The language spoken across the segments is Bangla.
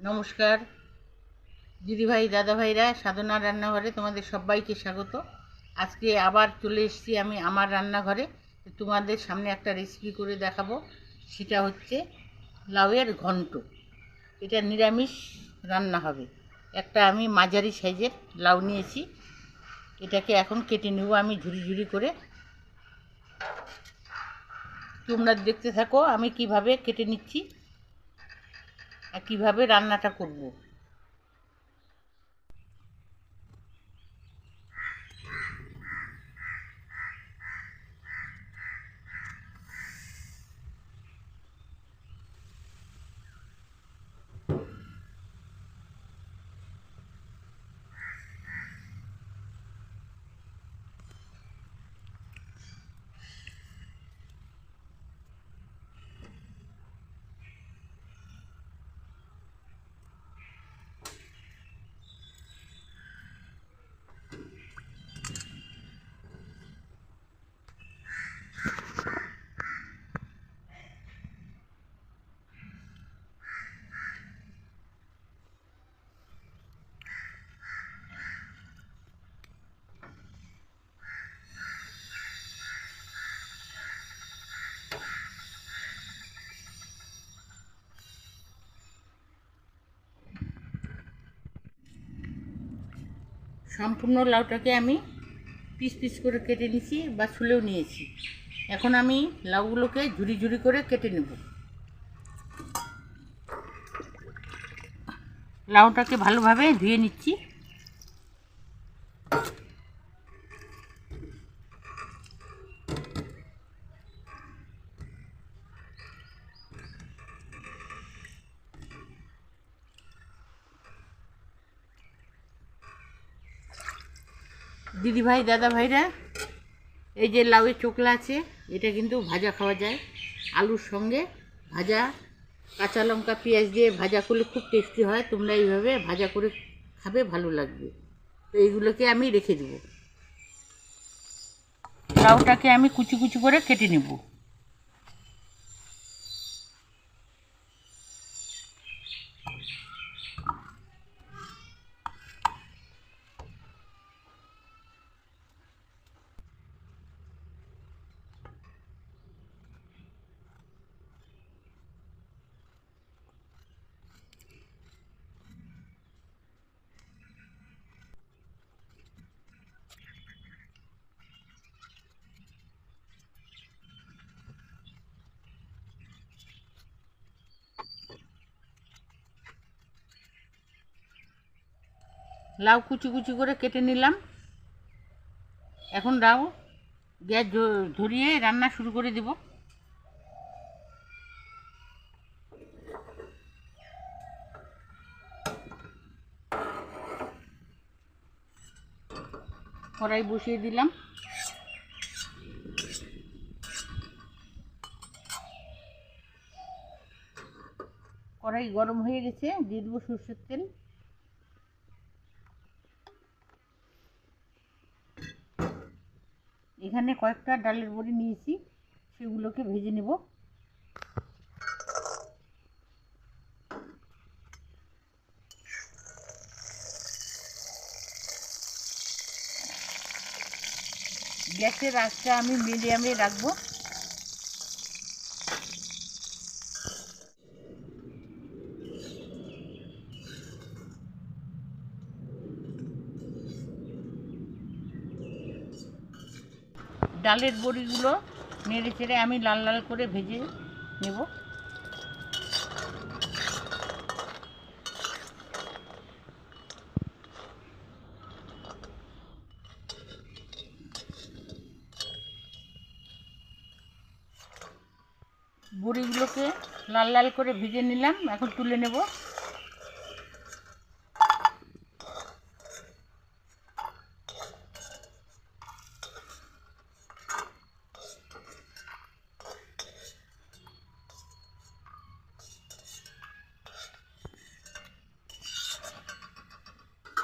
নমস্কার। দিদিভাই, দাদাভাইরা, সাধনা রান্নাঘরে তোমাদের সবাইকে স্বাগত। আজকে আবার চলে এসেছি আমি আমার রান্নাঘরে। তোমাদের সামনে একটা রেসিপি করে দেখাবো। সেটা হচ্ছে লাউয়ের ঘন্ট। এটা নিরামিষ রান্না হবে। একটা আমি মাঝারি সাইজের লাউ নিয়েছি। এটাকে এখন কেটে নেব আমি ঝুড়ি ঝুড়ি করে। তোমরা দেখতে থাকো আমি কীভাবে কেটে নিচ্ছি। কীভাবে রান্নাটা করব। সম্পূর্ণ লাউটাকে আমি পিস পিস করে কেটে নিয়েছি বা ছুলেও নিয়েছি। এখন আমি লাউগুলোকে ঝুড়ি ঝুড়ি করে কেটে নেব। লাউটাকে ভালোভাবে ধুয়ে নিচ্ছি। দিদি ভাই দাদা ভাইরা এই যে লাউয়ের চোকলা আছে, এটা কিন্তু ভাজা খাওয়া যায়। আলুর সঙ্গে ভাজা, কাঁচা লঙ্কা, পেঁয়াজ দিয়ে ভাজা করলে খুব টেস্টি হয়। তোমরা এইভাবে ভাজা করে খাবে, ভালো লাগবে। তো এইগুলোকে আমি রেখে দেবো। লাউটাকে আমি কুচি কুচি করে কেটে নেব। লাউ কুচি কুচি করে কেটে নিলাম। এখন লাউ গ্যাস ধরিয়ে রান্না শুরু করে দেব। কড়াই বসিয়ে দিলাম। কড়াই গরম হয়ে গেছে, দিয়ে দেবো সর্ষের তেল। এখানে কয়েকটা ডালের বড়ি নিয়েছি সেগুলোকে ভেজে নেব। গ্যাসের আঁচটা আমি মিডিয়ামে রাখব। ডালের বড়িগুলো নেড়ে চেড়ে আমি লাল লাল করে ভেজে নেব। বড়িগুলোকে লাল লাল করে ভেজে নিলাম, এখন তুলে নেব।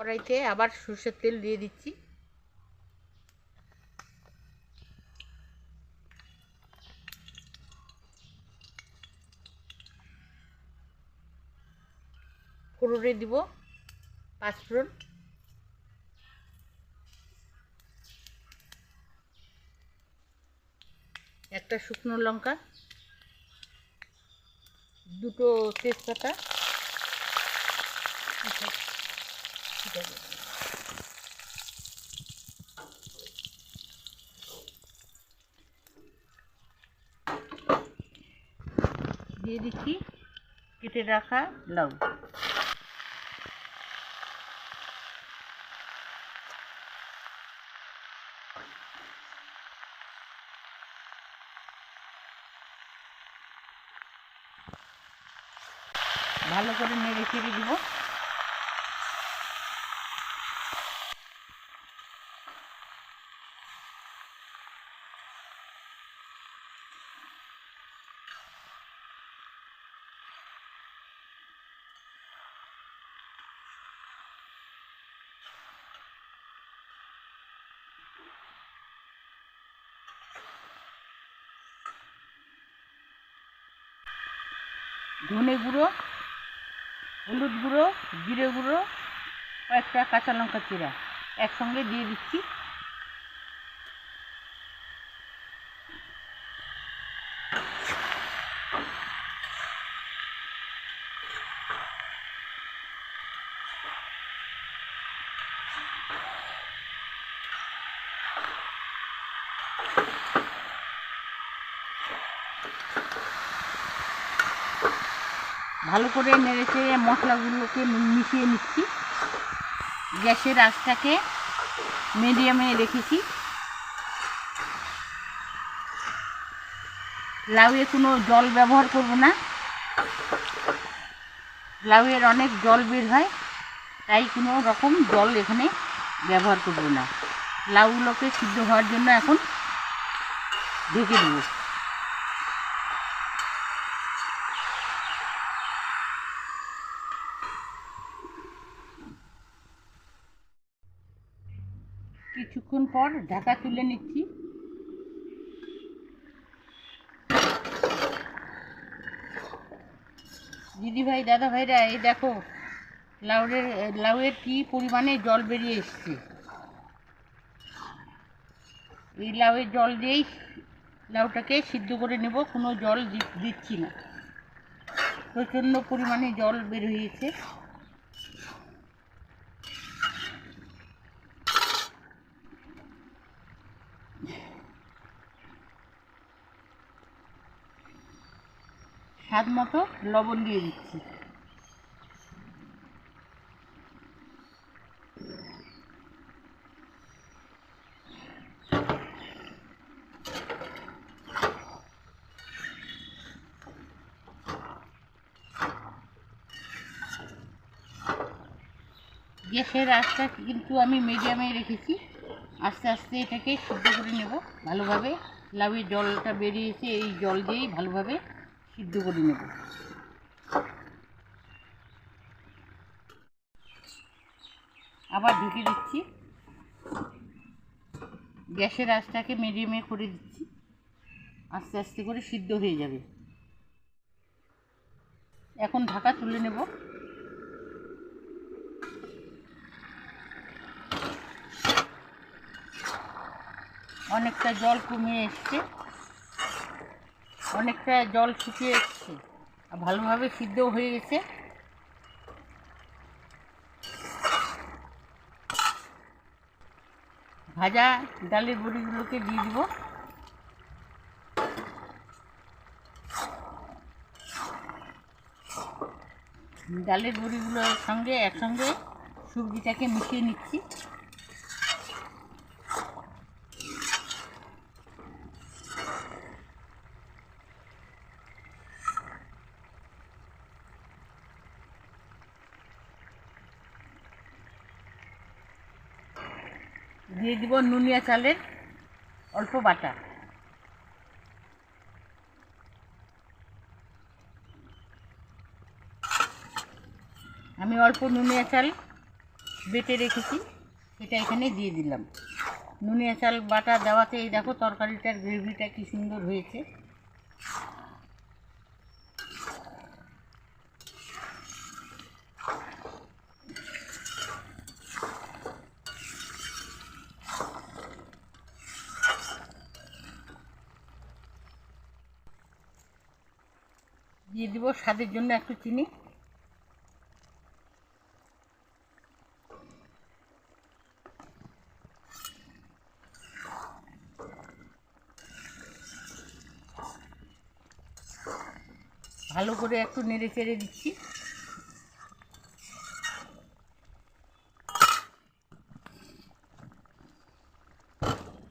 কড়াইতে আবার সর্ষের তেল দিয়ে দিচ্ছি। ফোড়নে দিব পাঁচ পাঁচফোড়ন। একটা শুকনো লঙ্কা। দুটো তেজপাতা ঠিক আছে, দিয়ে দিচ্ছি কেটে রাখা লাউ ভালো করে নেড়ে চেড়ে দিব। ধনে গুঁড়ো হলুদ গুঁড়ো জিরে গুঁড়ো কয়েকটা কাঁচা লঙ্কা চিরা একসঙ্গে দিয়ে দিচ্ছি। ভালো করে নেড়েচে মশলাগুলোকে মিশিয়ে নিচ্ছি। গ্যাসের আঁচটাকে মিডিয়ামে রেখেছি। লাউয়ে কোনো জল ব্যবহার করব না। লাউয়ের অনেক জল বের হয়, তাই কোনো রকম জল এখানে ব্যবহার করব না। লাউগুলোকে সিদ্ধ হওয়ার জন্য এখন ঢেকে দেবো। কিছুক্ষণ পর ঢাকা তুলে নিচ্ছি। দিদি ভাই, দাদা ভাইরা, এই দেখো, লাউয়ের লাউয়ের কি পরিমাণে জল বেরিয়ে এসছে। এই লাউয়ের জল দিয়েই লাউটাকে সিদ্ধ করে নেব, কোনো জল দিচ্ছি না। প্রচণ্ড পরিমাণে জল বের হয়েছে। স্বাদ মতো লবণ দিয়ে দিচ্ছি। গ্যাসের আঁচটা কিন্তু আমি মিডিয়ামে রেখেছি। আস্তে আস্তে এটাকে সিদ্ধ করে নেব। ভালোভাবে লাউয়ের জলটা বেরিয়েছে, এই জল দিয়েই ভালোভাবে সিদ্ধ করে নেব। আবার ঢেকে দিচ্ছি। গ্যাসের আঁচটাকে মিডিয়ামে করে দিচ্ছি। আস্তে আস্তে করে সিদ্ধ হয়ে যাবে। এখন ঢাকা তুলে নেব। অনেকটা জল কমিয়ে এসছে। অনেকটা জল শুকিয়ে এসছে। ভালোভাবে সিদ্ধও হয়ে গেছে। ভাজা ডালের বড়িগুলোকে দিয়ে দিব। ডালের বড়িগুলোর সঙ্গে একসঙ্গে সবজিটাকে মিশিয়ে নিচ্ছি। দিয়ে দিব নুনিয়া চালের অল্প বাটা। আমি অল্প নুনিয়া চাল বেটে রেখেছি এটা এখানে দিয়ে দিলাম। নুনিয়া চাল বাটা দেওয়াতে এই দেখো তরকারিটার গ্রেভিটা কি সুন্দর হয়েছে। দিয়ে দিব স্বাদের জন্য একটু চিনি। ভালো করে একটু নেড়ে চেড়ে দিচ্ছি।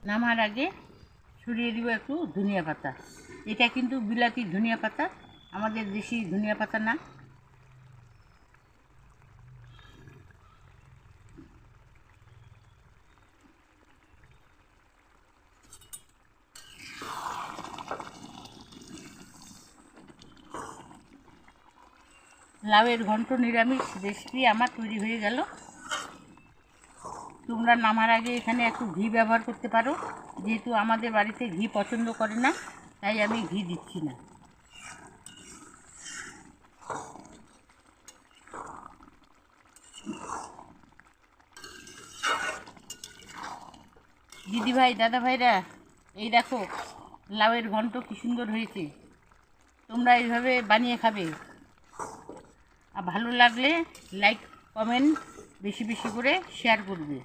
নামার আগে ছড়িয়ে দিব একটু ধনিয়া পাতা। এটা কিন্তু বিলাতি ধনিয়া পাতা। আমাদের দেশি ধনিয়া পাতা না, লাউয়ের ঘন্ট নিরামিষ রেসিপি আমার তৈরি হয়ে গেল। তোমরা নামার আগে এখানে একটু ঘি ব্যবহার করতে পারো, যেহেতু আমাদের বাড়িতে ঘি পছন্দ করে না, তাই আমি ঘি দিচ্ছি না। দিদি ভাই দাদা ভাইরা এই দেখো, লাউয়ের ঘন্ট কি সুন্দর হয়েছে। তোমরা এইভাবে বানিয়ে খাবে। আর ভালো লাগলে লাইক কমেন্ট বেশি বেশি করে শেয়ার করবে।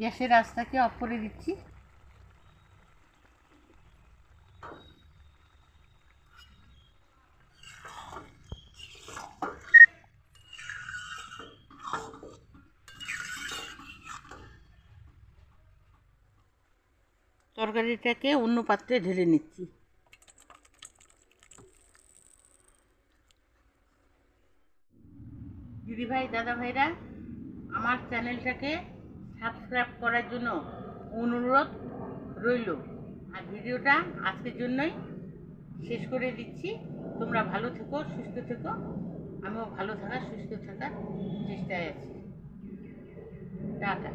গ্যাসের রাস্তাকে অফ করে দিচ্ছি। তরকারিটাকে অন্য পাত্রে ঢেলে নিচ্ছি। দিদিভাই দাদা ভাইরা আমার চ্যানেলটাকে সাবস্ক্রাইব করার জন্য অনুরোধ রইল। আর ভিডিওটা আজকের জন্যই শেষ করে দিচ্ছি। তোমরা ভালো থেকো, সুস্থ থেকো। আমিও ভালো থাকার, সুস্থ থাকার চেষ্টায় আছি। টাটা।